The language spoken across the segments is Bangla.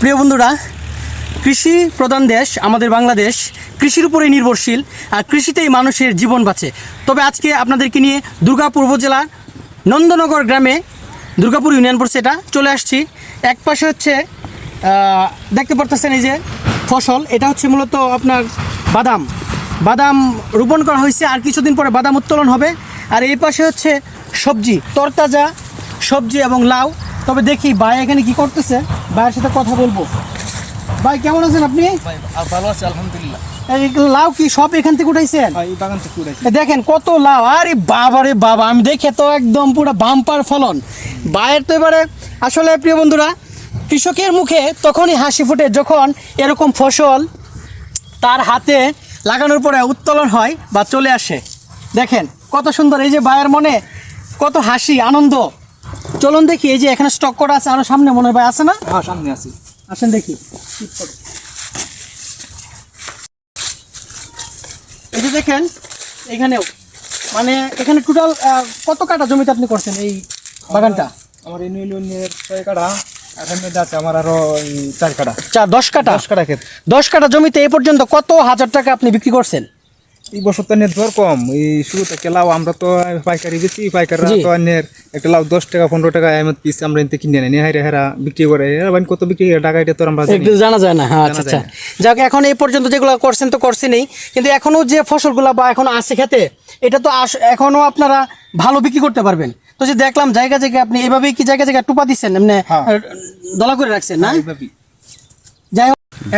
প্রিয় বন্ধুরা, কৃষি প্রধান দেশ আমাদের বাংলাদেশ। কৃষির উপরে নির্ভরশীল, আর কৃষিতেই মানুষের জীবন বাঁচে। তবে আজকে আপনাদেরকে নিয়ে দুর্গাপুর উপজেলা নন্দনগর গ্রামে দুর্গাপুর ইউনিয়ন পড়ছে এটা। চলে আসছি। এক পাশে হচ্ছে দেখতে পারতেছেন এই যে ফসল, এটা হচ্ছে মূলত আপনার বাদাম। বাদাম রোপণ করা হয়েছে, আর কিছুদিন পরে বাদাম উত্তোলন হবে। আর এই পাশে হচ্ছে সবজি, তরতাজা সবজি এবং লাউ। তবে দেখি ভাই এখানে কি করতেছে। ভাইয়ের সাথে কথা বলব। ভাই কেমন আছেন আপনি? ভালো আছে আলহামদুলিল্লাহ। লাউ কি সব এখান থেকে উঠাইছেন? দেখেন কত লাউ আরে বাবা রে বাবা আমি দেখে তো একদম পুরো বাম্পার ফলন। বায়ের তো এবারে আসলে প্রিয় বন্ধুরা কৃষকের মুখে তখনই হাসি ফোটে যখন এরকম ফসল তার হাতে লাগানোর পরে উত্তোলন হয় বা চলে আসে। দেখেন কত সুন্দর এই যে বায়ের মনে কত হাসি আনন্দ। চলুন দেখি এই যে এখানে স্টক করা আছে আরও সামনে মনে হয় আছে না? হ্যাঁ সামনে আছি। আসেন দেখি। এই যে দেখেন এখানেও। মানে এখানে টোটাল কত কাটা জমিতে আপনি করছেন এই বাগানটা? আমার এই নীলের ছয় কাটা আমার আরও চার কাটা চা দশ কাটা দশ কাটা দশ কাটা জমিতে এই পর্যন্ত কত হাজার টাকা আপনি বিক্রি করছেন? এই বছর তো নেট দর কম। এই শুরু থেকে লাউ আমরা তো পাইকারি বেশি পাইকাররা তো অন্যের একটা লাউ দশ টাকা পনেরো টাকা এমন পিস আমরা এনতে কিনে নেই হেরা হেরা বিক্রি করে। এরা কত বিক্রি করে টাকা এটা তো আমরা জানা। যায় না হ্যাঁ আচ্ছা আচ্ছা। যাক এখন এই পর্যন্ত যেগুলো করছেন তো করছেনই কিন্তু এখনও যে ফসলগুলো বা এখনও আছে খেতে এটা তো আস- এখনও আপনারা ভালো বিক্রি করতে পারবেন। তো যে দেখলাম জায়গা জায়গায় আপনি এভাবেই কি জায়গা জায়গায় টুপা দিচ্ছেন এমনি হ্যাঁ। দলা করে রাখছেন না? যাই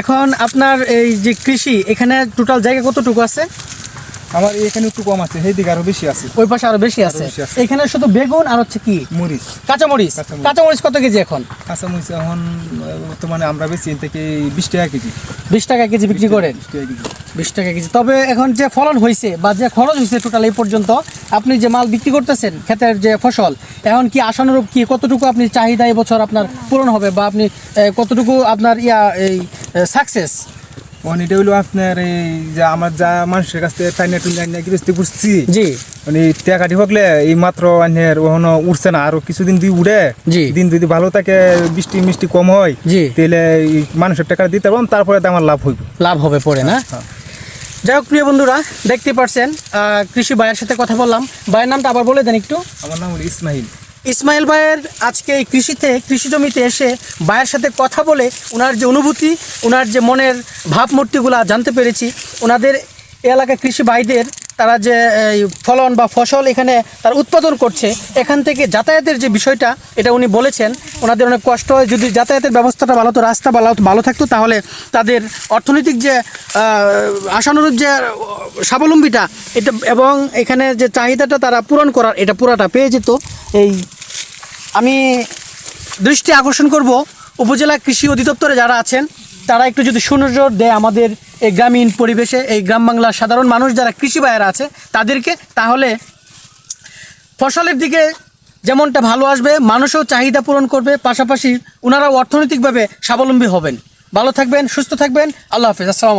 এখন আপনার এই যে কৃষি এখানে টোটাল জায়গা কতটুকু আছে? আমার এখানে একটু কম আছে সেই দিকে আরও বেশি আছে। ওই পাশে আরও বেশি আছে। এখানে শুধু বেগুন আর হচ্ছে কি? মরিচ। কাঁচামরিচ। কাঁচামরিচ। কাঁচামরিচ কত কেজি এখন? কাঁচা মরিচ এখন তো মানে আমরা বেশি থেকে বিশ টাকা কেজি। বিশ টাকা কেজি বিক্রি করেন? বিশ টাকা কেজি। তবে এখন যে ফলন হয়েছে বা যে খরচ হয়েছে টোটাল এই পর্যন্ত আপনি যে মাল বিক্রি করতেছেন ক্ষেতের যে ফসল এখন কি আশানুরূপ কি কতটুকু আপনি চাহিদা এই বছর আপনার পূরণ হবে বা আপনি কতটুকু আপনার ইয়া এই সাকসেস মানে এটা হলো আপনার এই যে আমার যা মানুষের কাছ থেকে টাইনা টুইনা নিয়ে গৃহস্থী করছি জি। মানে হকলে এই মাত্র আনের ওখানে উঠছে না আরও কিছুদিন দুই উড়ে জি। দিন যদি ভালো থাকে বৃষ্টি মিষ্টি কম হয় জি। তাহলে মানুষের টাকা দিতে পারলাম তারপরে আমার লাভ হইব। লাভ হবে পরে না? হ্যাঁ। যাই হোক প্রিয় বন্ধুরা দেখতে পারছেন আহ, কৃষি ভাইয়ের সাথে কথা বললাম। ভাইয়ের নামটা আবার বলে দেন একটু। আমার নাম হলো ইসমাইল ইসমাইল ভাইয়ের আজকে এই কৃষিতে, কৃষি জমিতে এসে ভাইয়ের সাথে কথা বলে ওনার যে অনুভূতি ওনার যে মনের ভাবমূর্তিগুলো জানতে পেরেছি। ওনাদের এলাকা কৃষি ভাইদের তারা যে ফলন বা ফসল এখানে তার উৎপাদন করছে, এখান থেকে যাতায়াতের যে বিষয়টা, এটা উনি বলেছেন, ওনাদের অনেক কষ্ট হয়। যদি যাতায়াতের ব্যবস্থাটা ভালো হতো রাস্তা ভালো ভালো থাকতো, তাহলে তাদের অর্থনৈতিক যে আশানুরূপ যে, স্বাবলম্বীটা, এটা এবং এখানে যে চাহিদাটা তারা পূরণ করার, এটা পুরাটা পেয়ে যেত। এই, আমি দৃষ্টি আকর্ষণ করব। উপজেলা কৃষি অধিদপ্তরে যারা আছেন তারা একটু যদি সুনজর দেয় আমাদের এই গ্রামীণ পরিবেশে, এই গ্রাম বাংলার সাধারণ মানুষ যারা কৃষি বায়েরা আছে, তাদেরকে তাহলে ফসলের দিকে যেমনটা ভালো আসবে, মানুষও চাহিদা পূরণ করবে, পাশাপাশি ওনারাও অর্থনৈতিকভাবে স্বাবলম্বী হবেন। ভালো থাকবেন, সুস্থ থাকবেন, আল্লাহ হাফিজ, আসসালাম